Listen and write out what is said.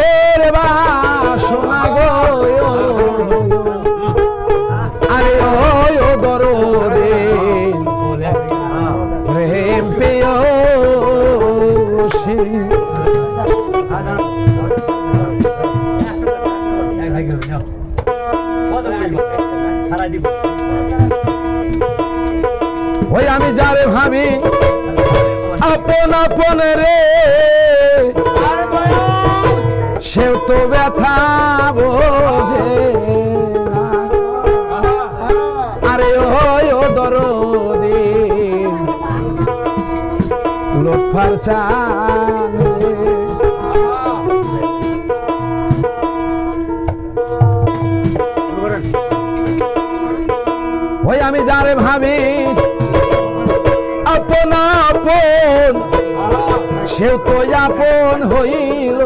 মনের বাসনা গো আরে ও দরদে। প্রেম পেয়সি আমি যারে ভাবি আপন আপন রে। সেও তো ব্যথা বোঝে আরে ও দরদি। লোফার চালে আমি যারে ভাবি, আপন আপন, সেও তো আপন হইল।